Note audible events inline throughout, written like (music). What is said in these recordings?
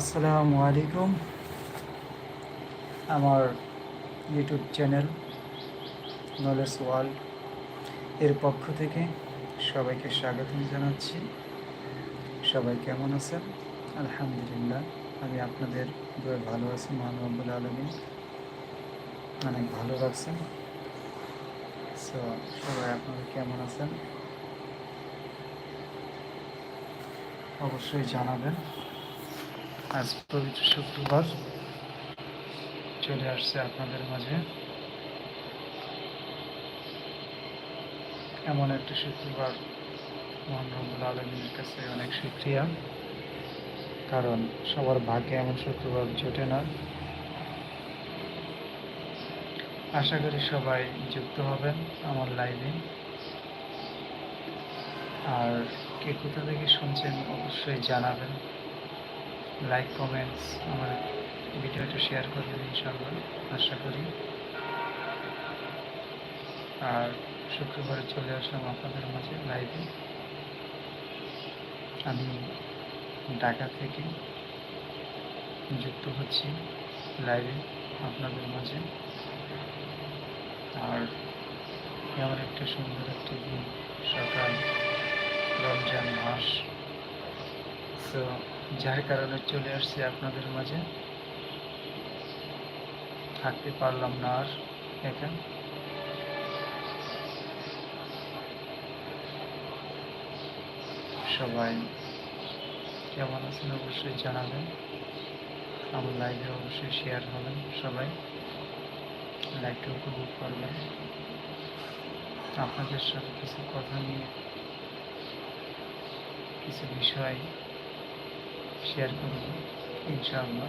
আসসালামু আলাইকুম। আমার ইউটিউব চ্যানেল নলেজ ওয়ার্ল্ড এর পক্ষ থেকে সবাইকে স্বাগতম জানাচ্ছি। সবাই কেমন আছেন? আলহামদুলিল্লাহ, আমি আপনাদের দয়ে ভালো আছি মহানবুল আলমী অনেক ভালো রাখছেন সো সবাই আপনারা কেমন আছেন? অবশ্যই জানাবেন। আজ পবিত্র শুক্রবার চলে আসছে আপনাদের মাঝে। এমন একটা শুক্রবার মোহাম্মদুল আলমীর কাছে অনেক শুক্রিয়া। কারণ সবার ভাগ্যে এমন শুক্রবার জোটে না। আশা করি সবাই যুক্ত হবেন আমার লাইভে। আর কে কোথা থেকে শুনছেন অবশ্যই জানাবেন। লাইক কমেন্টস আমার ভিডিওটা শেয়ার করবেন ইনশাআল্লাহ, আশা করি। আর শুক্রবারে চলে আসলাম আপনাদের মাঝে লাইভে আমি ঢাকা থেকে যুক্ত হচ্ছি লাইভে আপনাদের মাঝে। আর এমন একটা সুন্দর একটি দিন, সকাল, রমজান মাস। তো যার কারণে চলে আসছি আপনাদের মাঝে। থাকতে পারলাম না আর একা। সবাই কেমন আছেন অবশ্যই জানাবেন। আমার লাইভে অবশ্যই শেয়ার হবেন সবাই। লাইভটা উপভোগ করবেন। আপনাদের সাথে কিছু কথা নিয়ে, কিছু বিষয় শেয়ার করব ইনশাআল্লাহ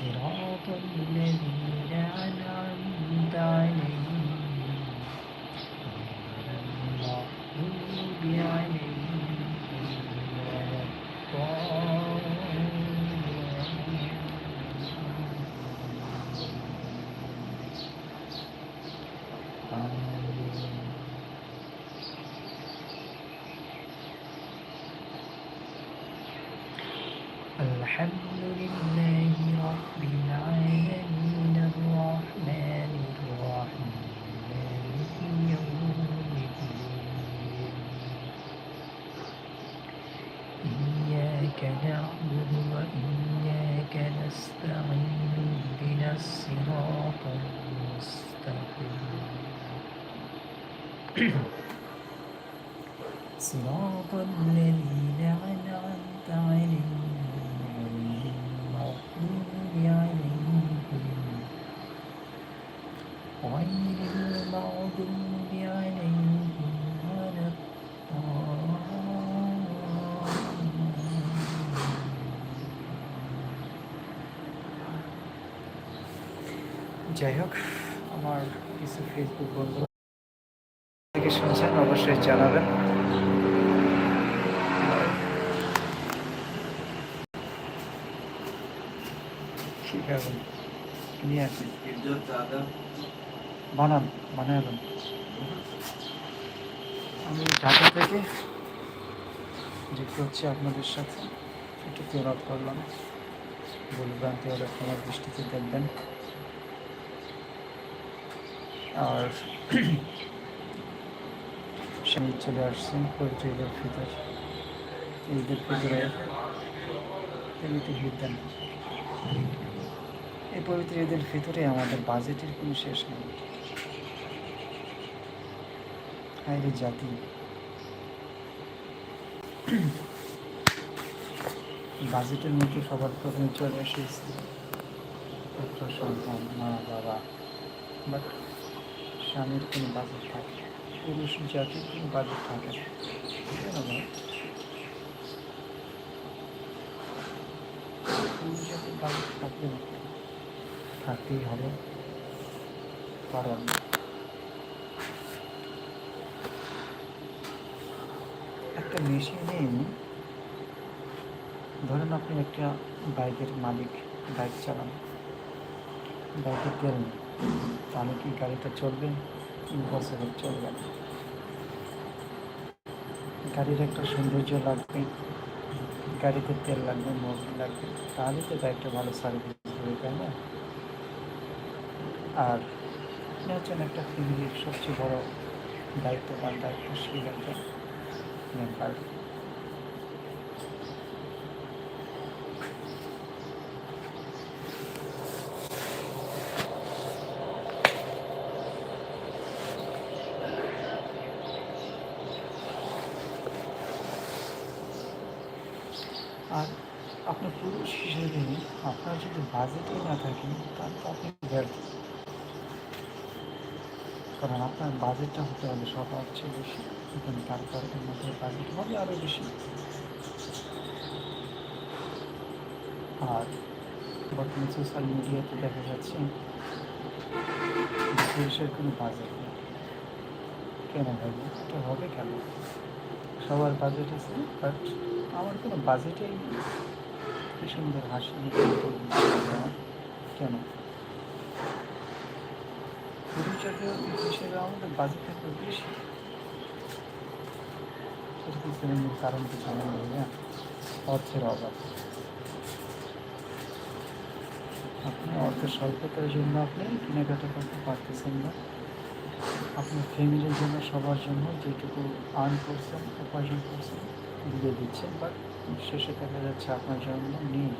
صراط الذين أنعمت عليهم الحمد لله যাই হোক, আমার কিছু ফেসবুক বন্ধু থেকে শুনছেন, অবশ্যই জানাবেন। ঠিক আছে, নিয়ে আসি। বানান বানাবেন আমি ঢাকা থেকে যুক্ত হচ্ছে আপনাদের সাথে। একটু তেরাপ করলাম। ভুলভ্রান্তি হলে ক্ষমার দৃষ্টিতে দেখবেন। আর (clears throat) স্বামী চলে আসছেন পবিত্র ঈদের ফিতর ঈদের ফিতরে তিনি তো ঈদ দেন এই পবিত্র ঈদের ভিতরে আমাদের বাজেটের কোনো শেষ নেই। হাইরে জাতি। (clears throat) বাজেটের মধ্যে সবার প্রথমে চলে এসেছে পুত্র সন্তান, মা, বাবা। বাট স্বামীর কোনো বাজেট থাকে। পুরুষ জাতির কোনো বাজেট থাকে না। পুরুষ জাতির বাজেট থাকবে থাকতেই হবে। কারণ একটা মেশিনে ধরেন আপনি একটা বাইকের মালিক বাইক চালান। বাইকের তেল তাহলে কি গাড়িটা চলবে? ইম্পসিবল চলবে গাড়ির একটা সৌন্দর্য লাগবে, গাড়িতে তেল লাগবে মোবিল লাগবে, তাহলে তো গাড়িটা ভালো সার্ভিস দেবে, তাই না? আর হচ্ছেন একটা ফ্যামিলির সবচেয়ে বড় দায়িত্ববান, দায়িত্বশীল একটা মেম্বার আর আপনি পুরুষ হিসেবে আপনার যদি বাজেটই না থাকে তাহলে তো আপনি ব্যর্থ কারণ আপনার বাজেটটা হতে হবে সবার চেয়ে বেশি। এবং তারপর এর মধ্যে বাজেট হবে আরও বেশি। আর বর্তমানে সোশ্যাল মিডিয়াতে দেখা যাচ্ছে পুরুষের কোনো বাজেট নেই। কেন ভাই? এটা হবে কেন? সবার বাজেট আছে বাট আমার কোনো বাজেটেই নেই। কি সুন্দর হাসি, কেন? আমাদের বেশি। কারণ কি জানেন ভাইয়া অর্থের আপনি অর্থের জন্য আপনি করতে পারতেছেন না। আপনার ফ্যামিলির জন্য, সবার জন্য যেটুকু আর্ন করছেন, উপার্জন করছেন দিয়ে দিচ্ছেন বাট শেষে দেখা যাচ্ছে আপনার জন্য নেই।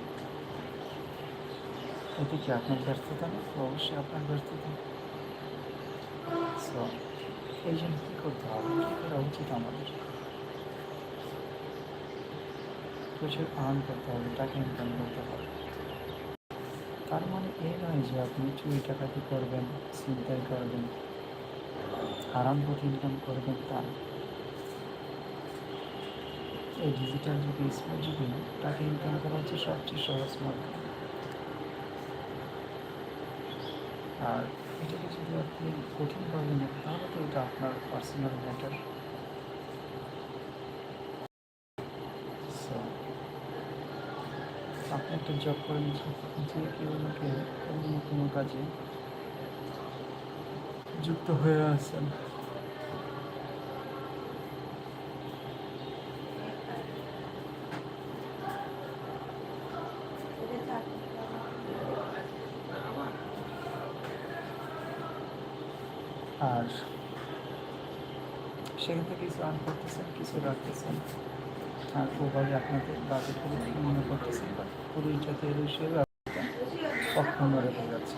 এতে কি আপনার ব্যর্থতা না অবশ্যই আপনার ব্যর্থতা। সো এই জন্য কী করতে হবে? কী করা উচিত আমাদের? প্রচুর আর্ন করতে হবে, টাকা ইনকাম করতে হবে। তার মানে এ নয় যে আপনি চুরি টাকাতি করবেন চিন্তাই করবেন আরাম পথে ইনকাম করবেন তা না। এই ডিজিটাল যুগে স্মার্ট যুগে টাকা ইনকাম করা হচ্ছে সবচেয়ে সহজ মাধ্যম আর এটাকে যদি আপনি কঠিনভাবে নেন? তাহলে তো এটা আপনার পার্সোনাল ম্যাটার আপনি একটা জব করেন, যে কেউ অন্য কোনো কাজে যুক্ত হয়ে আছেন আর সেখান থেকে কিছু আর্ন করতেছেন কিছু রাখতেছেন আর আপনাকে বাজেট করে মনে করতেছি পুরো জাতীয় হিসেবে অক্ষম রেখে যাচ্ছে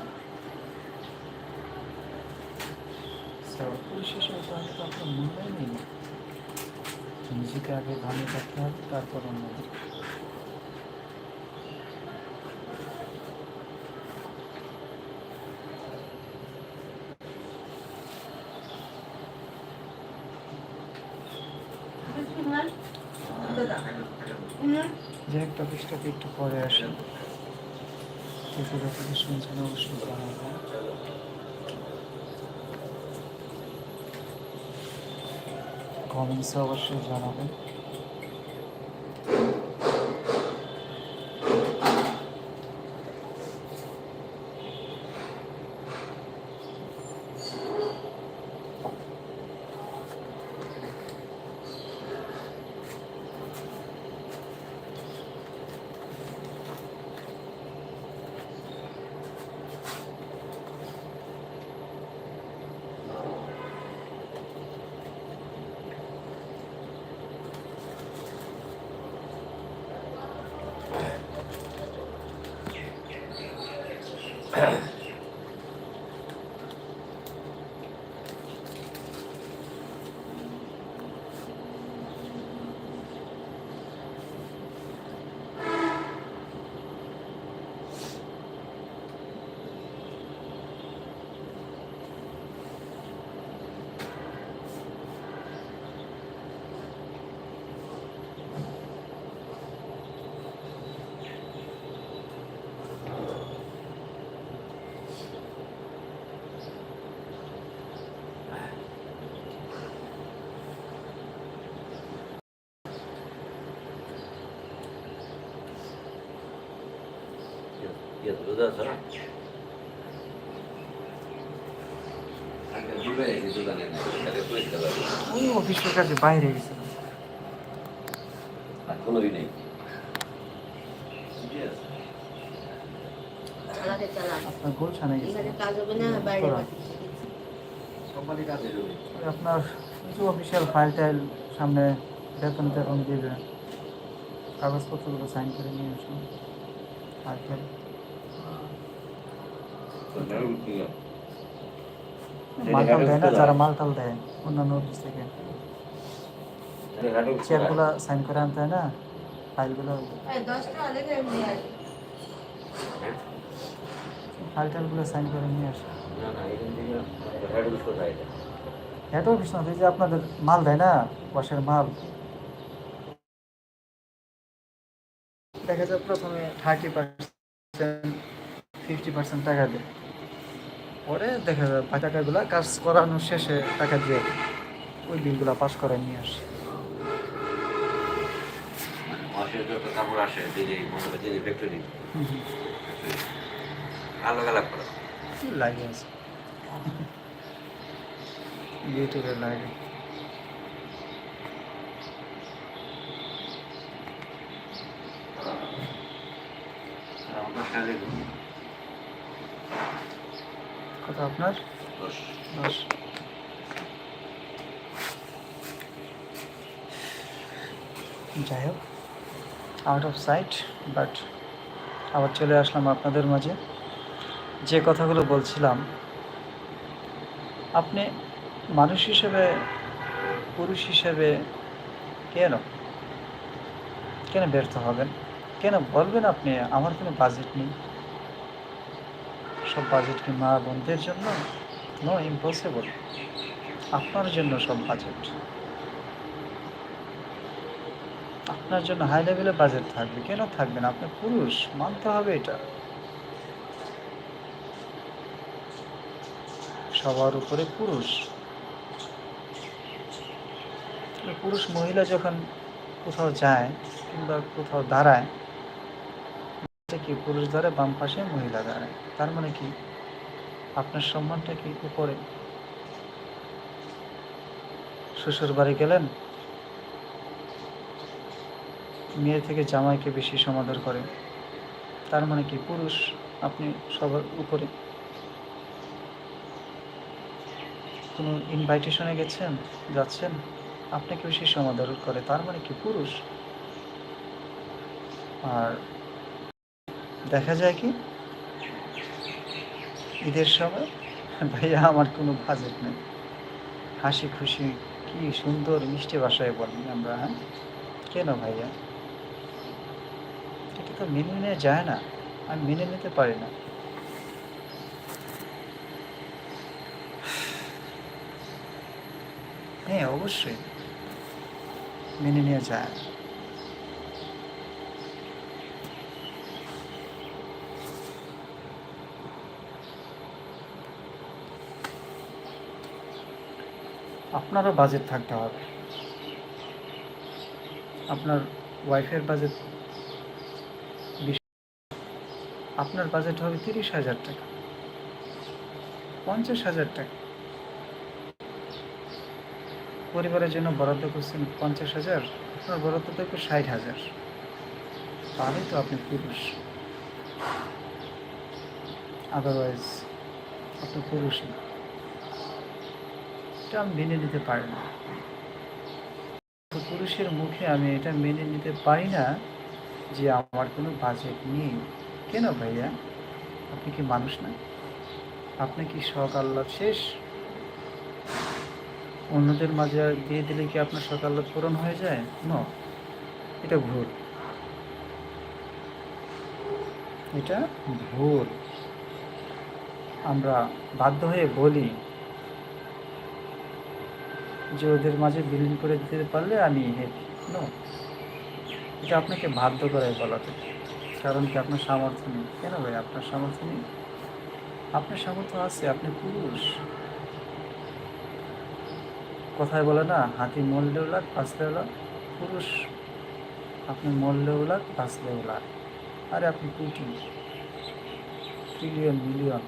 তো আপনার নেই। নিজেকে আগে ভালো থাকতে হবে, তারপর অন্যদের। যে একটা পরে আসি। কিছু থেকে শুনছেন অবশ্যই জানাব কমেন্টসে অবশ্যই জানাবেন ইয়ে বুঝতে পারছ আজকে ডুবে গেছি দোকানে নাই তাহলে পরিষ্কার পারব ওই অফিসের কাছে বাইরে গেছিলাম আর কোনোই নেই ঠিক আছে চালাতে চালান আপনার গোলছানে বাইরে আপনার কিছু অফিসিয়াল ফাইল টাইল সামনে বেতন টেতন দিবে কাগজপত্রগুলো সাইন করে নিয়ে আসুন কি? মালটাল দেয় না যারা মালটাল দেয় অন্যান্য অফিস থেকে। চেয়ারগুলো সাইন করে আনতে হয় না? ফাইলগুলো এই দশটা হলে তো এমনি আসবে। ফাইল টাইলগুলো সাইন করে নিয়ে আসে। হেড অফিস না যে আপনাদের মাল দেয় না? বসের মাল। দেখা যায় প্রথমে থার্টি পার্সেন্ট ফিফটি পার্সেন্ট টাকা দেয়। পরে দেখা যায় টাকাগুলো কাজ করানোর শেষে টাকা দিয়ে ওই বিলগুলো পাস করে নিয়ে আসে। দিদি মনে হয় দিদি ফ্যাক্টরি হুম হুম। আলাদা আলাদা করে কি লাগে আছে ইউটিউবে লাগে আর আমার দশ টাকা দেখুন কত আপনার? দশ যাই হোক আউট অফ সাইট বাট আবার চলে আসলাম আপনাদের মাঝে। যে কথাগুলো বলছিলাম, আপনি মানুষ হিসেবে, পুরুষ হিসেবে কেন? কেন ব্যর্থ হবেন? কেন বলবেন আপনি, আমার কোনো বাজেট নেই? সব বাজেট কি মা বোনদের জন্য? নো ইম্পসিবল আপনার জন্য সব বাজেট আপনার জন্য হাই লেভেলে বাজেট থাকবে। কেন থাকবে না? আপনি পুরুষ, মানতে হবে এটা। সবার উপরে পুরুষ। পুরুষ মহিলা যখন কোথাও যায় কিংবা কোথাও দাঁড়ায় কি পুরুষ দাঁড়ায় বাম পাশে মহিলা দাঁড়ায় তার মানে কি? আপনার সম্মানটা কি উপরে? শ্বশুর বাড়ি গেলেন? মেয়ে থেকে জামাইকে বেশি সমাদর করে তার মানে কি পুরুষ আপনি সবার উপরে? কোনো ইনভাইটেশনে গেছেন? যাচ্ছেন? আপনাকে বেশি সমাদর করে? তার মানে কি পুরুষ? আর দেখা যায় কি? ঈদের সময়? ভাইয়া, আমার কোনো বাজেট নেই। হাসি খুশি, কি সুন্দর মিষ্টি ভাষায় বলি আমরা হ্যাঁ? কেন ভাইয়া? এটা তো মেনে নেওয়া যায় না আমি মেনে নিতে পারি না। হ্যাঁ অবশ্যই। মেনে নেওয়া যায়। আপনারও বাজেট থাকতে হবে। আপনার ওয়াইফের বাজেট আপনার বাজেট হবে তিরিশ হাজার টাকা। পঞ্চাশ হাজার টাকা। পরিবারের জন্য বরাদ্দ করছেন পঞ্চাশ হাজার, আপনার বরাদ্দ থাকবে ষাট হাজার। তাহলেই তো আপনি পুরুষ। আদারওয়াইজ আপনি পুরুষ না। এটা মেনে নিতে পারি না। পুরুষের মুখে আমি এটা মেনে নিতে পারি না যে আমার কোনো বাজেট নেই। কেন ভাইয়া? আপনি কি মানুষ না? আপনি কি শখ আহ্লাদ শেষ? অন্যদের মাঝে দিয়ে দিলে কি আপনার শখ আহ্লাদ পূরণ হয়ে যায়? ন এটা ভুল। এটা ভুল। আমরা বাধ্য হয়ে বলি যে ওদের মাঝে বিলীন করে দিতে পারলে আমি হ্যাপি নো এটা আপনাকে বাধ্য করে বলাতে কারণ কি আপনার সামর্থ্য নেই? কেন ভাই? আপনার সামর্থ্য নেই? আপনার সামর্থ্য আছে, আপনি পুরুষ। কথায় বলে না, হাতি মরলেও লাগ, বাঁচলেও লাগ, পুরুষ। আপনি মরলেও লাগ, বাঁচলেও লাগ। আরে আপনি কুটি ট্রিলিয়ন মিলিয়ন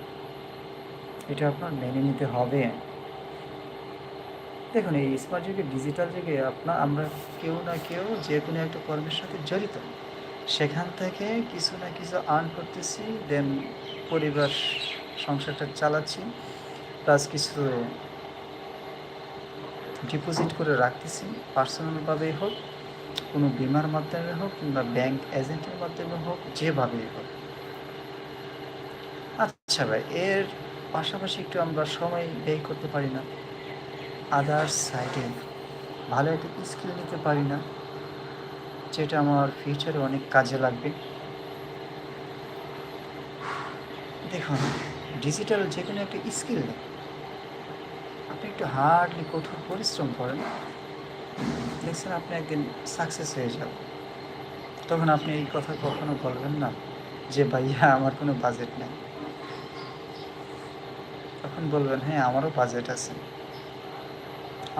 এটা আপনার মেনে নিতে হবে। দেখুন, এই স্মার্ট যুগে ডিজিটাল যুগে আপনার আমরা কেউ না কেউ যে কোনো একটা কর্মের সাথে জড়িত। সেখান থেকে কিছু না কিছু আর্ন করতেছি দেন পরিবার, সংসারটা চালাচ্ছি প্লাস কিছু ডিপোজিট করে রাখতেছি পার্সোনালভাবেই হোক, কোনো বিমার মাধ্যমে হোক, কিংবা ব্যাংক এজেন্টের মাধ্যমে হোক, যেভাবেই হোক। আচ্ছা ভাই, এর পাশাপাশি একটু আমরা সময় ব্যয় করতে পারি না। আদার্স সাইডে ভালো একটা স্কিল নিতে পারি না, যেটা আমার ফিউচারে অনেক কাজে লাগবে। দেখুন ডিজিটাল যে কোনো একটা স্কিল নেই আপনি একটু হার্ডলি কঠোর পরিশ্রম করেন, দেখছেন আপনি একদিন সাকসেস হয়ে যাবেন তখন আপনি এই কথা কখনো বলবেন না যে, ভাইয়া, আমার কোনো বাজেট নেই। তখন বলবেন হ্যাঁ আমারও বাজেট আছে।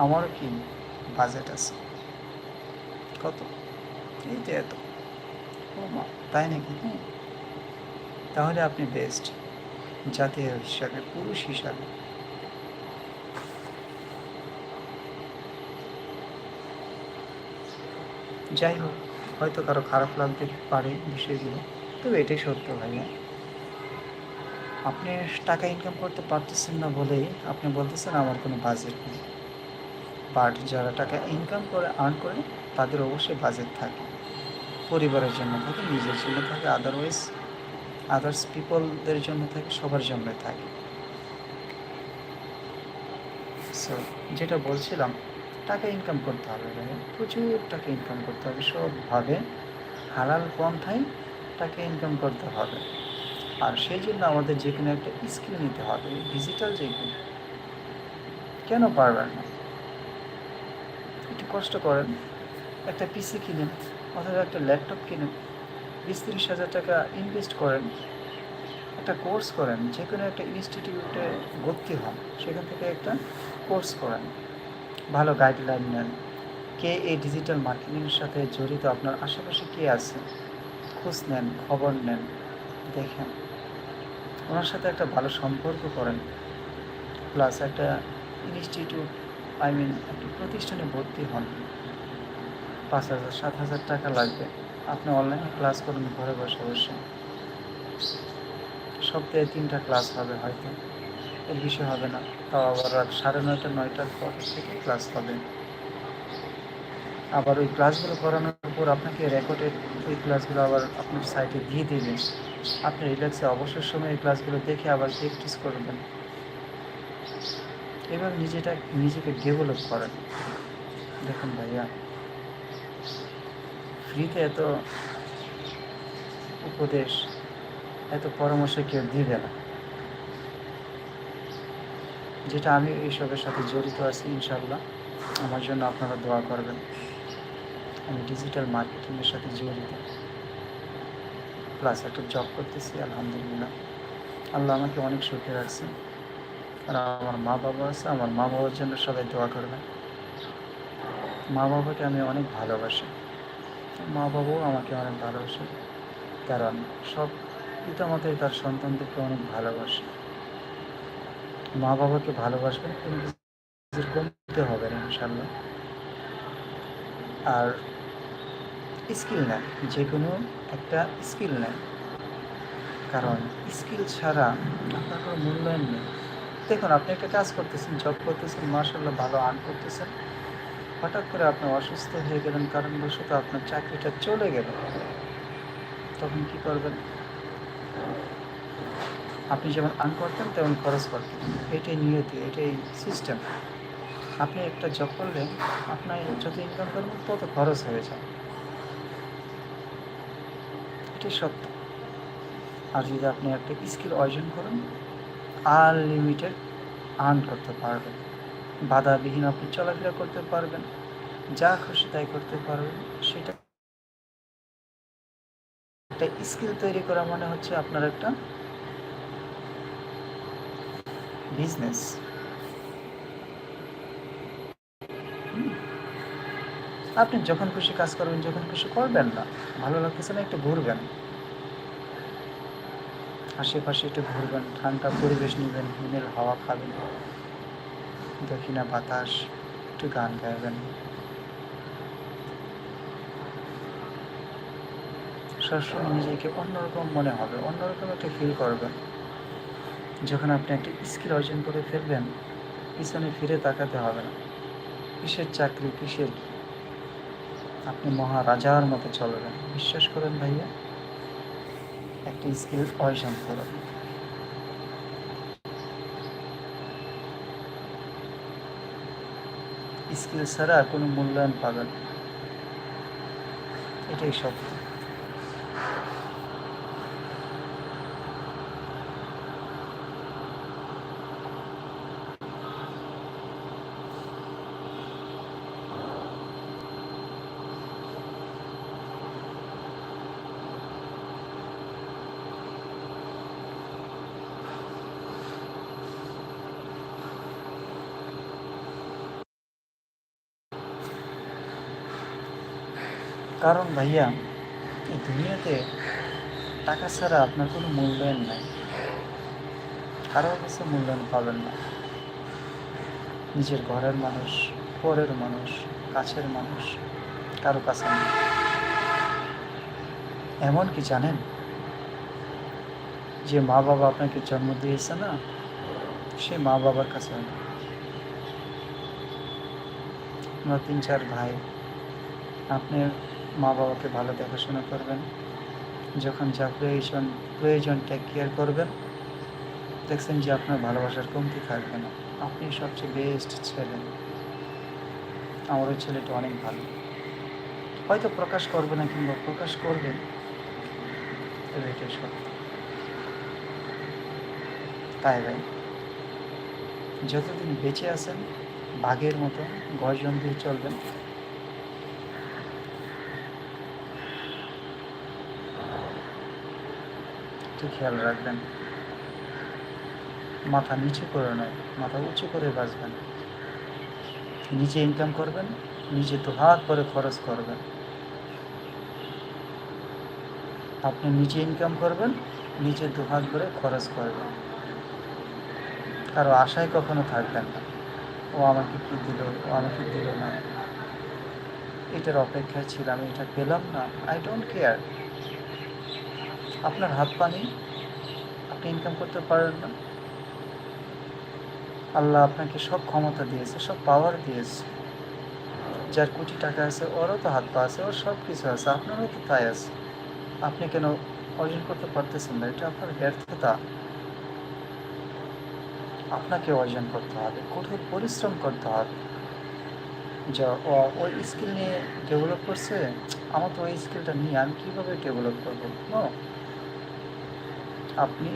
আমারও কি বাজেট আছে? কত? এই তো এত। ও মা, তাই নাকি? হ্যাঁ তাহলে আপনি বেস্ট জাতীয় হিসাবে, পুরুষ হিসাবে। যাই হোক, হয়তো কারও খারাপ লাগতে পারে বিষয়গুলো তবে এটাই সত্য ভাইয়া আপনি টাকা ইনকাম করতে পারতেছেন না বলেই আপনি বলতেছেন আমার কোনো বাজেট নেই। বাট যারা টাকা ইনকাম করে আর্ন করে, তাদের অবশ্যই বাজেট থাকে। পরিবারের জন্য থাকে, নিজের জন্য থাকে আদারওয়াইজ আদার্স পিপলদের জন্য থাকে, সবার জন্য থাকে। সো যেটা বলছিলাম, টাকা ইনকাম করতে হবে প্রচুর টাকা ইনকাম করতে হবে সবভাবে হালাল পন্থায় টাকা ইনকাম করতে হবে। আর সেই জন্য আমাদের যে কোনো একটা স্কিল নিতে হবে ডিজিটাল যে কোনো পারবেন না? কষ্ট করেন, একটা পিসি কিনেন, অথবা একটা ল্যাপটপ কিনেন, বিশ তিরিশ হাজার টাকা ইনভেস্ট করেন, একটা কোর্স করেন যে কোনো একটা ইনস্টিটিউটে ভর্তি হন, সেখান থেকে একটা কোর্স করেন। ভালো গাইডলাইন নেন। কে এই ডিজিটাল মার্কেটিংয়ের সাথে জড়িত, আপনার আশেপাশে কে আছে? খোঁজ নেন, খবর নেন, দেখেন। ওনার সাথে একটা ভালো সম্পর্ক করেন। প্লাস একটা ইনস্টিটিউট আই মিন একটি প্রতিষ্ঠানে ভর্তি হন। পাঁচ হাজার, সাত হাজার টাকা লাগবে। আপনি অনলাইনে ক্লাস করুন, ঘরে বসে বসে। সপ্তাহে তিনটা ক্লাস হবে হয়তো। এর বিষয় হবে না। তাও আবার রাত সাড়ে নয়টা, নয়টার পর থেকে ক্লাস হবে। আবার ওই ক্লাসগুলো করানোর পর আপনাকে রেকর্ডেড ওই ক্লাসগুলো আবার আপনার সাইটে দিয়ে দেবেন আপনি রিল্যাক্সে অবসর সময় এই ক্লাসগুলো দেখে আবার প্র্যাকটিস করবেন। এবার নিজেটা, নিজেকে ডেভেলপ করেন। দেখুন ভাইয়া ফ্রিতে এত উপদেশ, এত পরামর্শ কেউ দিবে না। যেটা আমি এইসবের সাথে জড়িত আছি ইনশাল্লাহ আমার জন্য আপনারা দোয়া করবেন। আমি ডিজিটাল মার্কেটিংয়ের সাথে জড়িত। প্লাস একটা জব করতেছি, আলহামদুলিল্লাহ। আল্লাহ আমাকে অনেক সুখে রাখছে। আর আমার মা বাবা আছে, আমার মা বাবার জন্য সবাই দোয়া করবেন। মা বাবাকে আমি অনেক ভালোবাসি। মা বাবাও আমাকে অনেক ভালোবাসে, কারণ সব পিতামাতাই তার সন্তানদেরকে অনেক ভালোবাসে। মা বাবাকে ভালোবাসবেন কোনো কিছুর কমতে হবে না ইনশাল্লাহ আর স্কিল নেয় যে কোনো একটা স্কিল নেয় কারণ স্কিল ছাড়া আপনার কোনো মূল্যায়ন নেই। দেখুন, আপনি একটা কাজ করতেছেন জব করতেছেন মার্শাল্লাহ ভালো আর্ন করতেছেন। হঠাৎ করে আপনি অসুস্থ হয়ে গেলেন, কারণবশত আপনার চাকরিটা চলে গেল। তখন কি করবেন? আপনি যেমন আর্ন করতেন, তেমন খরচ করতেন। এটাই নিয়তি, এটাই সিস্টেম আপনি একটা জব করলে আপনার যত ইনকাম করবেন, তত খরচ হয়ে যায় এটাই সত্য। আর যদি আপনি একটা স্কিল অর্জন করেন আনলিমিটেড আর্ন করতে পারবেন। বাধাবিহীন আপনি চলাফেরা করতে পারবেন, যা খুশি তাই করতে পারবেন। সেটা একটা স্কিল তৈরি করা মানে হচ্ছে আপনার একটা বিজনেস আপনি যখন খুশি কাজ করবেন, যখন খুশি করবেন না, ভালো লাগতেছে না, একটু ঘুরবেন। আশেপাশে একটু ঘুরবেন, ঠান্ডা পরিবেশ নেবেন, হিমেল হাওয়া খাবেন দক্ষিণা বাতাস, একটু গান গাইবেন। সবসময় নিজেকে অন্যরকম মনে হবে, অন্যরকম একটা ফিল করবেন। যখন আপনি একটা স্কিল অর্জন করে ফেলবেন, পিছনে ফিরে তাকাতে হবে না। কিসের চাকরি, কিসের আপনি মহারাজার মতো চলবেন। বিশ্বাস করেন ভাইয়া? একটা স্কিল অর্জন করুন স্কিল ছাড়া কোনো মূল্যায়ন পাবেন। এটাই সত্য কারণ ভাইয়া, এই দুনিয়াতে টাকা ছাড়া আপনার কোনো মূল্যায়ন নাই। কারোর কাছে মূল্যায়ন পাবেন না। নিজের ঘরের মানুষ, পরের মানুষ, কাছের মানুষ, কারও কাছে নেই এমন কি জানেন? যে মা বাবা আপনাকে জন্ম দিয়েছে না, সে মা বাবার কাছে আমরা তিন চার ভাই, আপনি মা বাবাকে ভালো দেখাশোনা করবেন, যখন যা প্রয়োজন প্রয়োজন টেক কেয়ার করবেন, দেখছেন যে আপনার ভালোবাসার কমতি থাকবে না। আপনি সবচেয়ে বেস্ট ছেলে। আমার ওই ছেলেটা অনেক ভালো। হয়তো প্রকাশ করবে না কিংবা প্রকাশ করবেন তাই ভাই, যতদিন বেঁচে আছেন, বাঘের মতো গর্জন দিয়ে চলবেন। একটু খেয়াল রাখবেন। মাথা নিচু করে নয়, মাথা উঁচু করে বাঁচবেন। নিজে ইনকাম করবেন নিজে তো হাত করে খরচ করবেন। আপনি নিজে ইনকাম করবেন নিজে দু হাত করে খরচ করবেন। কারও আশায় কখনো থাকবেন না। ও আমাকে কি দিল, ও আমাকে দিল না। এটার অপেক্ষায় ছিলাম, এটা পেলাম না। আই ডোন্ট কেয়ার আপনার হাত পা নেই? আপনি ইনকাম করতে পারেন না। আল্লাহ আপনাকে সব ক্ষমতা দিয়েছে, সব পাওয়ার দিয়েছে। যার কোটি টাকা আছে, ওরও তো হাত পা আছে, ওর সব কিছু আছে, আপনারও তো তাই আছে। আপনি কেন অর্জন করতে পারতেছেন না? এটা আপনার ব্যর্থতা। আপনাকে অর্জন করতে হবে, কঠোর পরিশ্রম করতে হবে। যা ওই স্কিল নিয়ে ডেভেলপ করছে? আমার তো ওই স্কিলটা নিয়ে আমি কীভাবে ডেভেলপ করব? আপনি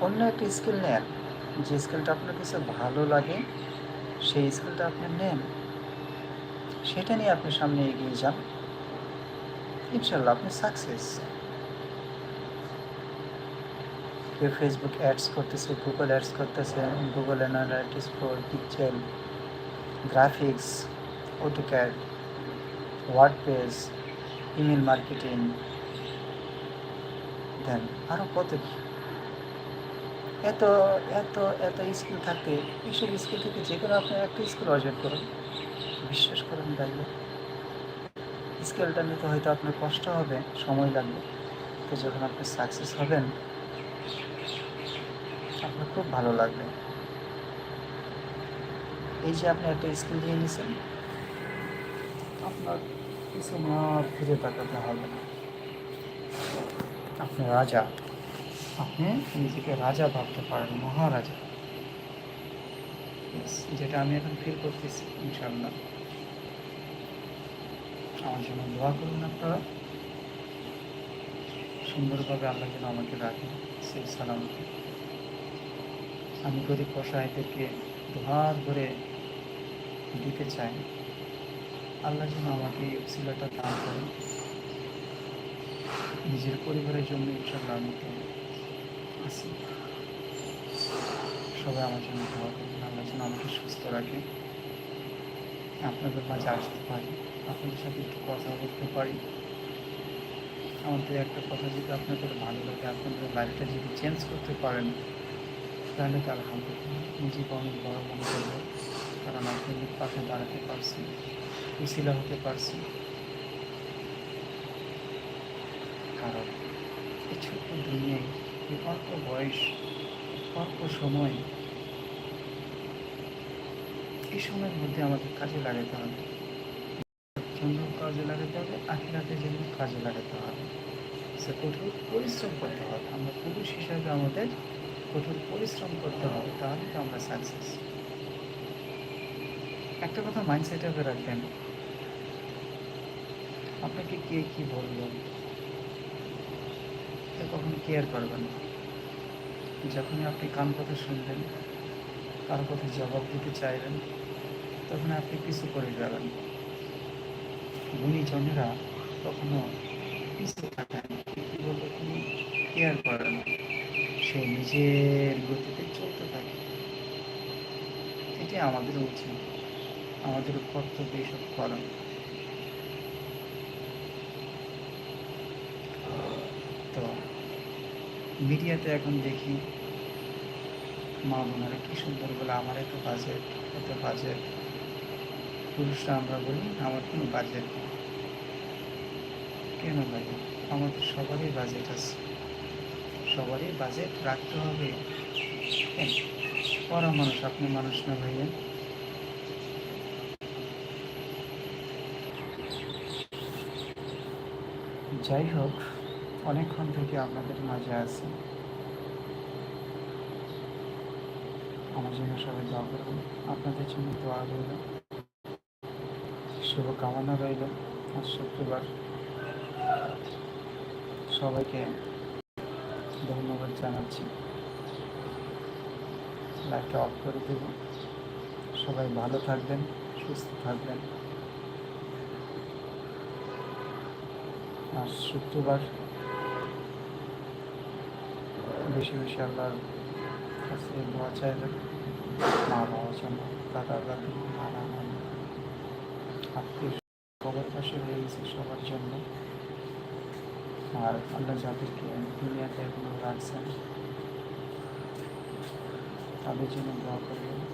অন্য একটা স্কিল নেন। যে স্কিলটা আপনার কাছে ভালো লাগে, সেই স্কিলটা আপনি নেন। সেটা নিয়ে আপনি সামনে এগিয়ে যান। ইনশাল্লাহ আপনি সাকসেস কেউ ফেসবুক অ্যাডস করতেছে গুগল অ্যাডস করতেছে Google analytics for picture graphics AutoCAD word page email marketing then আরও কত কি? এত এত এত স্কিল থাকে এইসব স্কিল থেকে যে কোনো আপনি একটা স্কিল অর্জন করুন। বিশ্বাস করুন তাইলে স্কিলটা নিতে হয়তো আপনার কষ্ট হবে, সময় লাগবে। তো যখন আপনি সাকসেস হবেন, আপনার খুব ভালো লাগবে। এই যে আপনি একটা স্কিল নিয়ে নিয়েছেন আপনার কিছু আর ফিরে তাকাতে হবে না। আপনি রাজা। আপনি নিজেকে রাজা ভাবতে পারেন মহারাজা। যেটা আমি এখন ফিল করতেছি ইনশাল্লাহ আমার জন্য দোয়া করুন আপনারা। সুন্দরভাবে আল্লাহ যেন আমাকে রাখেন সেই সালামতে। আমি গরিব অসহায়দেরকে দুহার ধরে দিতে চাই আল্লাহ যেন আমাকে এই উসিলাটা দান করেন। নিজের পরিবারের জন্য ইনশাল্লাহ আমি তো আছি। সবাই আমার জন্য দোয়া করবেন। আল্লাহ যেন আমাকে সুস্থ রাখে। আপনাদের মাঝে আসতে পারি। আপনাদের সাথে একটু কথা বলতে পারি। আমাদের একটা কথা যদি আপনাদের ভালো লাগে, আপনাদের লাইফটা যদি চেঞ্জ করতে পারেন, তাহলে তো আলহামদুলিল্লাহ নিজেকে অনেক বড় মনে করব কারণ আপনি পাশে দাঁড়াতে পারছি উশিলা হতে পারছি কারণ এই ছোট্ট দুনিয়ায় অল্প বয়স অল্প সময়, এই সময়ের মধ্যে আমাদের কাজে লাগাতে হবে। জন্য কাজে লাগাতে হবে আখিরাতের জন্য কাজে লাগাতে হবে। সে কঠোর পরিশ্রম করতে হবে। আমরা পুরুষ হিসাবে আমাদের কঠোর পরিশ্রম করতে হবে, তাহলে তো আমরা সাকসেস একটা কথা মাইন্ডসেট আপে রাখবেন। আপনাকে কে কি বলল? কখনো কেয়ার করবেন না। যখনই আপনি কান কথা শুনবেন, কারও কথা জবাব দিতে চাইবেন, তখন আপনি কিছু করে যাবেন। গুণীজনেরা কখনো পিছু থাকেন কি বলব, কোনো কেয়ার করেন না। সে নিজের গতিতে চলতে থাকে। এটাই আমাদের উচিত। আমাদের কর্তব্য এইসব করা তো মিডিয়াতে এখন দেখি, মা বোনেরা কি সুন্দর বলে, আমার এত বাজেট এত বাজেট পুরুষরা আমরা বলি, আমার কোনো বাজেট নেই। কেন ভাই? আমাদের সবারই বাজেট আছে। সবারই বাজেট রাখতে হবে। পড়া মানুষ, আপনি মানুষ না ভাইয়া। যাই হোক অনেকক্ষণ থেকে আপনাদের মাঝে আছি। আমার জন্য সবাই দোয়া করবেন। আপনাদের জন্য দোয়া রইল। শুভকামনা রইল। আজ শুক্রবার। সবাইকে ধন্যবাদ জানাচ্ছি। লাইটটা অফ করে দেব। সবাই ভালো থাকবেন, সুস্থ থাকবেন। আর শুক্রবার। বেশি বেশি আল্লাহর কাছে দোয়া চাইবেন মা বাবার জন্য, দাদা, দাদি, নানা, নানি, আত্মীয় সবার পাশে হয়ে গেছে সবার জন্য। আর আল্লাহ যাদেরকে দুনিয়াতে এখনও রাখছেন, তাদের জন্য দোয়া করবে